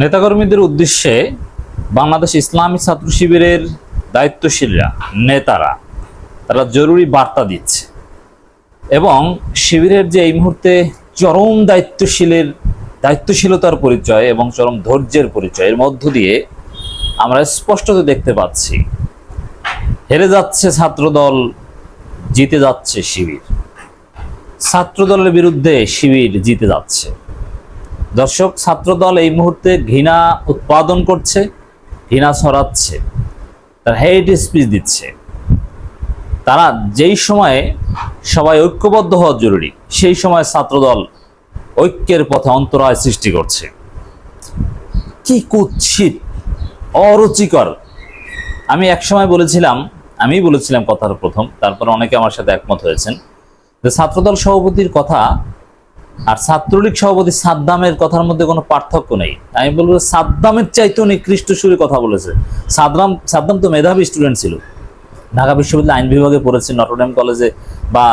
নেতাকর্মীদের উদ্দেশ্যে বাংলাদেশ ইসলামী ছাত্র শিবিরের দায়িত্বশীলরা, নেতারা, তারা জরুরি বার্তা দিচ্ছে। এবং শিবিরের যে এই মুহূর্তে চরম দায়িত্বশীলের, দায়িত্বশীলতার পরিচয় এবং চরম ধৈর্যের পরিচয়, এর মধ্য দিয়ে আমরা স্পষ্টত দেখতে পাচ্ছি, হেরে যাচ্ছে ছাত্রদল, জিতে যাচ্ছে শিবির। ছাত্রদলের বিরুদ্ধে শিবির জিতে যাচ্ছে। দর্শক, ছাত্রদল এই মুহূর্তে ঘৃণা উৎপাদন করছে, ঘৃণা ছড়াচ্ছে, তার হেট স্পিচ দিচ্ছে। তারা যেই সময়ে সবাই ঐক্যবদ্ধ হওয়া জরুরি, সেই সময় ছাত্রদল ঐক্যের পথে অন্তরায় সৃষ্টি করছে। কি কুৎসিত, অরুচিকর। আমি একসময় বলেছিলাম আমি বলেছিলাম কথার প্রথম, তারপর অনেকে আমার সাথে একমত হয়েছেন, যে ছাত্রদল সভাপতির কথা আর ছাত্রলীগ সভাপতি সাদ্দামের কথার মধ্যে কোনো পার্থক্য নেই। আমি বলব সাদ্দামের চাইতেও নিকৃষ্ট সুরে কথা বলেছে। সাদ্দাম সাদ্দাম তো মেধাবী স্টুডেন্ট ছিল। ঢাকা বিশ্ববিদ্যালয় আইন বিভাগে পড়েছে, নটরডেম কলেজে বা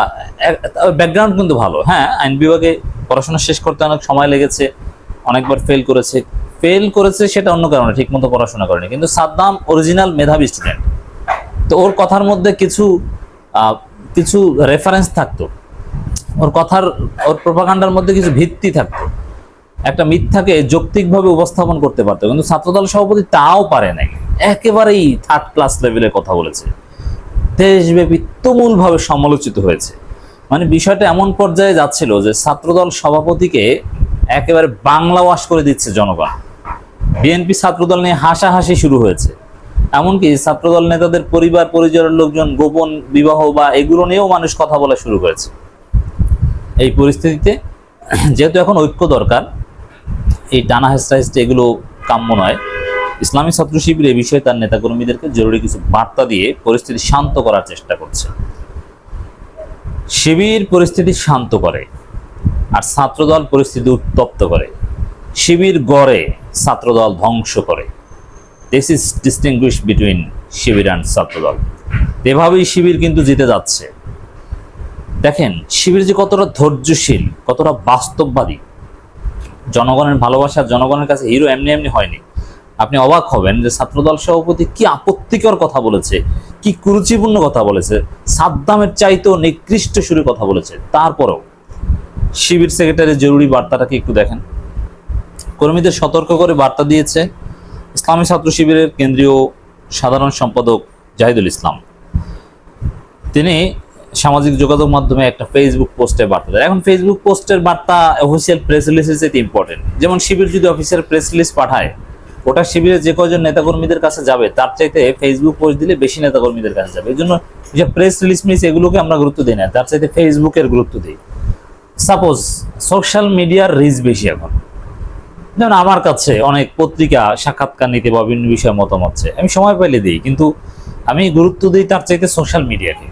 ব্যাকগ্রাউন্ড কিন্তু ভালো। হ্যাঁ আইন বিভাগে পড়াশোনা শেষ করতে অনেক সময় লেগেছে, অনেকবার ফেল করেছে। ফেল করেছে সেটা অন্য কারণে, ঠিকমতো পড়াশোনা করেনি। কিন্তু সাদ্দাম অরিজিনাল মেধাবী স্টুডেন্ট তো ওর কথার মধ্যে কিছু কিছু রেফারেন্স থাকতো। ওর কথার, ওর প্রপাগান্ডার মধ্যে কিছু ভিত্তি থাকতো। একটা মিথ্যাকে যৌক্তিকভাবে উপস্থাপন করতে পারতো, কিন্তু ছাত্রদল সভাপতি তাও পারে নাই। একেবারেই থার্ড ক্লাস লেভেলে কথা বলেছে। দেশব্যাপী তুমুলভাবে সমালোচিত হয়েছে। মানে বিষয়টা এমন পর্যায়ে যাচ্ছিল যে ছাত্রদল সভাপতিকে একেবারে বাংলা ওয়াশ করে দিচ্ছে জনগণ। বিএনপি ছাত্রদল নিয়ে হাসাহাসি শুরু হয়েছে। এমনকি ছাত্রদল নেতাদের পরিবার, পরিজনের লোকজন গোপন বিবাহ বা এগুলো নিয়েও মানুষ কথা বলা শুরু করেছে। এই পরিস্থিতিতে যেহেতু এখন ঐক্য দরকার, এই টানা হেস্টাহেস্টে এগুলো কাম্য নয়। ইসলামী ছাত্র শিবির এই বিষয়ে তার নেতাকর্মীদেরকে জরুরি কিছু বার্তা দিয়ে পরিস্থিতি শান্ত করার চেষ্টা করছে। শিবির পরিস্থিতি শান্ত করে আর ছাত্রদল পরিস্থিতি উত্তপ্ত করে। শিবির গড়ে, ছাত্রদল ধ্বংস করে। This is distinguish between Shibir and Chhatra Dal. এভাবেই শিবির কিন্তু জিতে যাচ্ছে। দেখেন, শিবির যে কতটা ধৈর্যশীল, কতটা বাস্তববাদী, জনগণের ভালোবাসা, জনগণের কাছে হিরো এমনি এমনি হয়নি। আপনি অবাক হবেন যে ছাত্রদল সভাপতি কি আপত্তিকর কথা বলেছে, কি কুরুচিপূর্ণ কথা বলেছে, সাদ্দামের চাইতেও নিকৃষ্ট সুরে কথা বলেছে। তারপরেও, শিবির সেক্রেটারি জরুরি বার্তাটাকে একটু দেখেন। কর্মীদের সতর্ক করে বার্তা দিয়েছে ইসলামী ছাত্র শিবিরের কেন্দ্রীয় সাধারণ সম্পাদক জাহিদুল ইসলাম। তিনি সামাজিক যোগাযোগ মাধ্যমে একটা ফেসবুক পোস্টে বার্তা দেয়। এখন ফেসবুক পোস্টের বার্তা অফিসিয়াল প্রেস রিলিজের চাইতে ইম্পর্টেন্ট যেমন শিবির যদি অফিসিয়াল প্রেস রিলিজ পাঠায়, ওটা শিবিরের যে কয়জন নেতাকর্মীদের কাছে যাবে, তার চাইতে ফেসবুক পোস্ট দিলে বেশি নেতাকর্মীদের কাছে যাবে। এই জন্য যে প্রেস রিলিজ মিস এগুলোকে আমরা গুরুত্ব দিই না, তার চাইতে ফেসবুকের গুরুত্ব দিই। সাপোজ সোশ্যাল মিডিয়ার রিচ বেশি এখন। যেমন আমার কাছে অনেক পত্রিকা সাক্ষাৎকার নিতে বা বিভিন্ন বিষয়ে মতামত চায়। আমি সময় পাইলে দিই, কিন্তু আমি গুরুত্ব দিই তার চাইতে সোশ্যাল মিডিয়াকে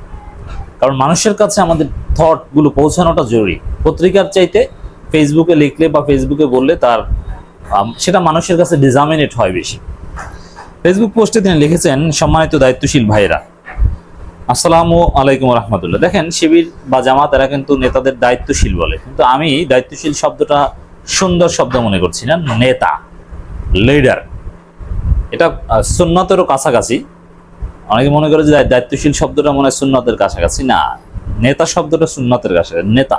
কারণ মানুষের কাছে আমাদের থটগুলো পৌঁছানোটা জরুরি। পত্রিকার চাইতে ফেসবুকে লিখলে বা ফেসবুকে বললে তার সেটা মানুষের কাছে ডিজামিনেট হয় বেশি। ফেসবুক পোস্টে তিনি লিখেছেন, সম্মানিত দায়িত্বশীল ভাইরা আসসালামু আলাইকুম রহমতুল্লাহ। দেখেন, শিবির বা জামাত এরা কিন্তু নেতাদের দায়িত্বশীল বলে। কিন্তু আমি দায়িত্বশীল শব্দটা সুন্দর শব্দ মনে করছি না, নেতা লিডার এটা সুন্নতেরও কাছাকাছি। অনেকে মনে করে যে দায়িত্বশীল শব্দটা মনে হয় সুন্নতের কাছাকাছি। না, নেতা শব্দটা সুন্নতের কাছাকাছি, নেতা।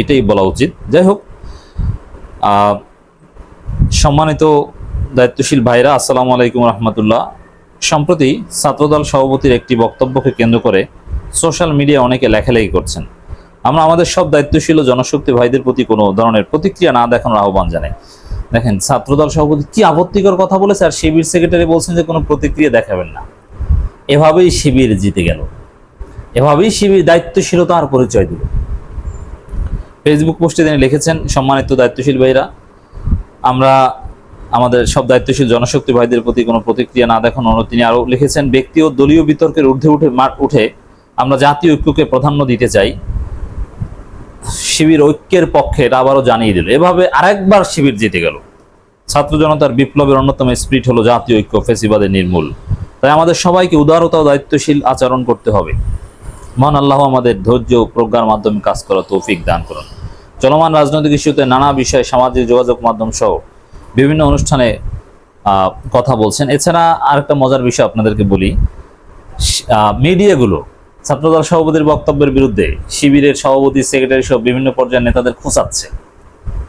এটাই বলা উচিত। যাই হোক সম্মানিত দায়িত্বশীল ভাইরা, আসসালামু আলাইকুম রহমতুল্লাহ। সম্প্রতি ছাত্রদল সভাপতির একটি বক্তব্যকে কেন্দ্র করে সোশ্যাল মিডিয়া অনেকে লেখালেখি করছেন। আমরা আমাদের সব দায়িত্বশীল জনশক্তি ভাইদের প্রতি কোনো ধরনের প্রতিক্রিয়া না দেখানোর আহ্বান জানাই। দেখেন, ছাত্রদল সভাপতি কি আপত্তিকর কথা বলেছে আর শিবির সেক্রেটারি বলছেন যে কোনো প্রতিক্রিয়া দেখাবেন না। এভাবেই শিবির জিতে গেল। এভাবেই শিবির দায়িত্বশীলতার পরিচয় দিল। ফেসবুক পোস্টে তিনি লিখেছেন, সম্মানিত দায়িত্বশীল ভাইরা, আমরা আমাদের সব দায়িত্বশীল জনশক্তি ভাইদের প্রতি কোনো প্রতিক্রিয়া না দেখানো তিনি আরও লিখেছেন, ব্যক্তি ও দলীয় বিতর্কের ঊর্ধ্বে উঠে মা- উঠে আমরা জাতীয় ঐক্যকে প্রাধান্য দিতে চাই। শিবির ঐক্যের পক্ষে এটা আবারও জানিয়ে দিল। এভাবে আরেকবার শিবির জিতে গেল। ছাত্র জনতার বিপ্লবের অন্যতম স্পিরিট হলো জাতীয় ঐক্য, ফেসিবাদের নির্মূল। তাই আমাদের সবাইকে উদারতা ও দায়িত্বশীল আচরণ করতে হবে। মহান আল্লাহ আমাদের ধৈর্য প্রজ্ঞার মাধ্যমে কাজ করা তৌফিক দান করুন। চলমান রাজনৈতিক ইস্যুতে নানা বিষয়ে সামাজিক যোগাযোগ মাধ্যম সহ বিভিন্ন অনুষ্ঠানে কথা বলছেন। এছাড়া আরেকটা মজার বিষয় আপনাদেরকে বলি। মিডিয়াগুলো, ছাত্রদল সভাপতির বক্তব্যের বিরুদ্ধে শিবিরের সভাপতি, সেক্রেটারি সহ বিভিন্ন পর্যায়ের নেতাদের খোঁচাচ্ছে।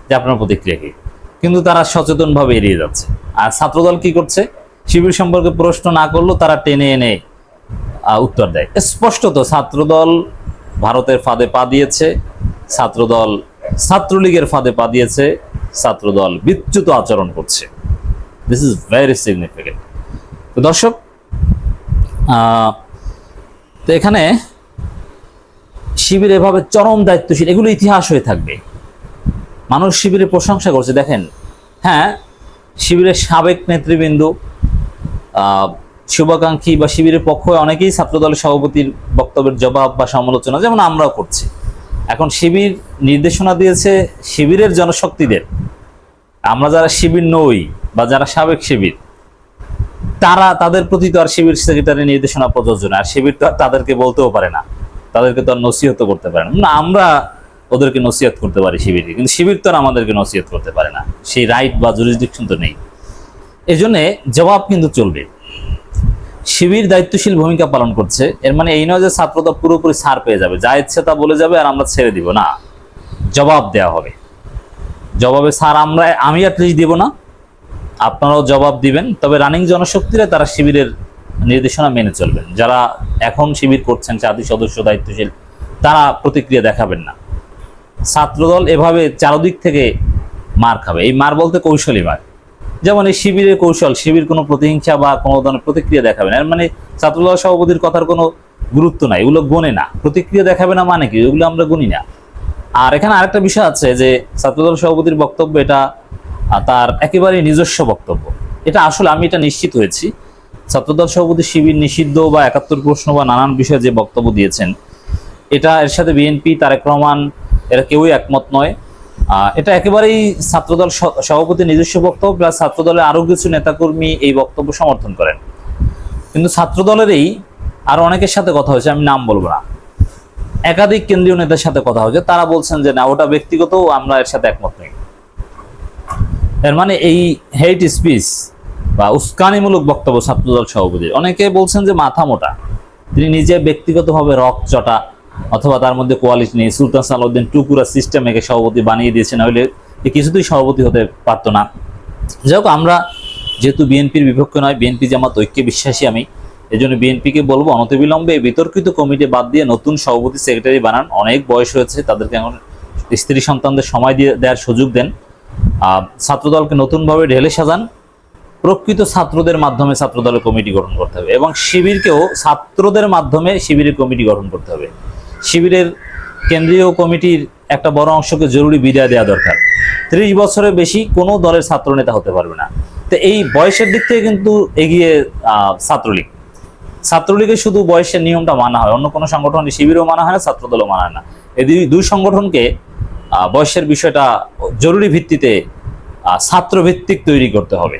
যে আপনার প্রতিক্রিয়া কি? কিন্তু তারা সচেতনভাবে এড়িয়ে যাচ্ছে। আর ছাত্রদল কি করছে? শিবির সম্পর্কে প্রশ্ন না করলেও তারা টেনে এনে উত্তর দেয়। স্পষ্টত ছাত্রদল ভারতের ফাঁদে পা দিয়েছে, ছাত্রদল ছাত্রলীগের ফাঁদে পা দিয়েছে, ছাত্রদল বিচ্যুত আচরণ করছে। দিস ইজ ভেরি সিগনিফিকেন্ট তো দর্শক তো এখানে শিবির এভাবে চরম দায়িত্বশীল, এগুলো ইতিহাস হয়ে থাকবে। মানুষ শিবিরের প্রশংসা করছে। দেখেন হ্যাঁ শিবিরের সাবেক নেতৃবৃন্দ শুভাকাঙ্ক্ষী বা শিবিরের পক্ষ অনেকেই ছাত্রদলের সভাপতির বক্তব্যের জবাব বা সমালোচনা, যেমন আমরাও করছি। এখন শিবির নির্দেশনা দিয়েছে শিবিরের জনশক্তিদের। আমরা যারা শিবির নই বা যারা সাবেক শিবির, তারা, তাদের প্রতি তো আর শিবির সেক্রেটারি নির্দেশনা প্রযোজ্য না আর শিবির তো আর তাদেরকে বলতেও পারে না। তাদেরকে তো আর নসিহত করতে পারে না। আমরা ওদেরকে নসিহত করতে পারি শিবিরকে, কিন্তু শিবির তো আর আমাদেরকে নসিহত করতে পারে না। সেই রাইট বা জুরিসডিকশন তো নেই। এই জন্যে জবাব কিন্তু চলবে। শিবির দায়িত্বশীল ভূমিকা পালন করছে। এর মানে এই নয় যে ছাত্রদল পুরোপুরি ছাড় পেয়ে যাবে। যা ইচ্ছে তা বলে যাবে আর আমরা ছেড়ে দিব। না, জবাব দেওয়া হবে। জবাবে স্যার, আমরা, আমি অ্যাটলিস্ট দিব না। আপনারাও জবাব দিবেন। তবে রানিং জনশক্তিরা তারা শিবিরের নির্দেশনা মেনে চলবেন। যারা এখন শিবির করছেন জাতি সদস্য, দায়িত্বশীল, তারা প্রতিক্রিয়া দেখাবেন না। ছাত্রদল এভাবে চারদিক থেকে মার খাবে। এই মার বলতে কৌশলী মার। যেমন এই শিবিরের কৌশল, শিবির কোনো প্রতিহিংসা বা কোনো ধরনের প্রতিক্রিয়া দেখাবে না। মানে ছাত্রদল সভাপতির কথার কোনো গুরুত্ব নাই, এগুলো গনে না। প্রতিক্রিয়া দেখাবে না মানে কি? এগুলো আমরা গুনি না। আর এখানে আরেকটা বিষয় আছে যে ছাত্রদল সভাপতির বক্তব্য এটা তার একেবারে নিজস্ব বক্তব্য। এটা আসলে আমি এটা নিশ্চিত হয়েছি। ছাত্রদল সভাপতি শিবির নিষিদ্ধ বা একাত্তর প্রশ্ন বা নানান বিষয়ে যে বক্তব্য দিয়েছেন, এটা এর সাথে বিএনপি, তারেক রহমান, এরা কেউই একমত নয়। এটা একেবারেই ছাত্রদল সভাপতি নিজস্ব বক্তব্য, প্লাস ছাত্রদলের আরও কিছু নেতাকর্মী এই বক্তব্য সমর্থন করেন। কিন্তু ছাত্রদলেরই আর অনেকের সাথে কথা হয়েছে, আমি নাম বলব না। একাধিক কেন্দ্রীয় নেতার সাথে কথা হয়েছে, তারা বলছেন যে, না, ওটা ব্যক্তিগত, আমরা এর সাথে একমত নই। এর মানে এই হেট স্পিচ বা উস্কানিমূলক বক্তব্য ছাত্রদল সভাপতির। অনেকে বলছেন যে, মাথা মোটা। তিনি নিজে ব্যক্তিগতভাবে রক চটা অথবা তার মধ্যে কোয়ালিটি নেই। সুলতান সালাউদ্দিন টুকুরা সিস্টেম একে সভাপতি বানিয়ে দিয়েছেন নইলে এ কিছুতেই সভাপতি হতে পারতো না। যাই আমরা যেহেতু বিএনপির বিপক্ষে নয়, বিএনপি জামাত ঐক্যে বিশ্বাসী আমি এই জন্য বিএনপিকে বলব, অনতিবিলম্বে বিতর্কিত কমিটি বাদ দিয়ে নতুন সভাপতি সেক্রেটারি বানান। অনেক বয়স হয়েছে, তাদেরকে এখন স্ত্রী সন্তানদের সময় দিয়ে দেওয়ার সুযোগ দেন। ছাত্রদলকে নতুনভাবে ঢেলে সাজান। প্রকৃত ছাত্রদের মাধ্যমে ছাত্রদলের কমিটি গঠন করতে হবে এবং শিবিরকেও ছাত্রদের মাধ্যমে শিবিরের কমিটি গঠন করতে হবে। শিবিরের কেন্দ্রীয় কমিটির একটা বড় অংশকে জরুরি বিদায় দেওয়া দরকার। ত্রিশ বছরের বেশি কোনো দলের ছাত্র নেতা হতে পারবে না। তো এই বয়সের দিক থেকে কিন্তু এগিয়ে ছাত্রলীগ। ছাত্রলীগের শুধু বয়সের নিয়মটা মানা হয়, অন্য কোনো সংগঠন, শিবিরও মানা হয় না, ছাত্রদলও মানা হয় না। এই দুই সংগঠনকে বয়সের বিষয়টা জরুরি ভিত্তিতে ছাত্রভিত্তিক তৈরি করতে হবে।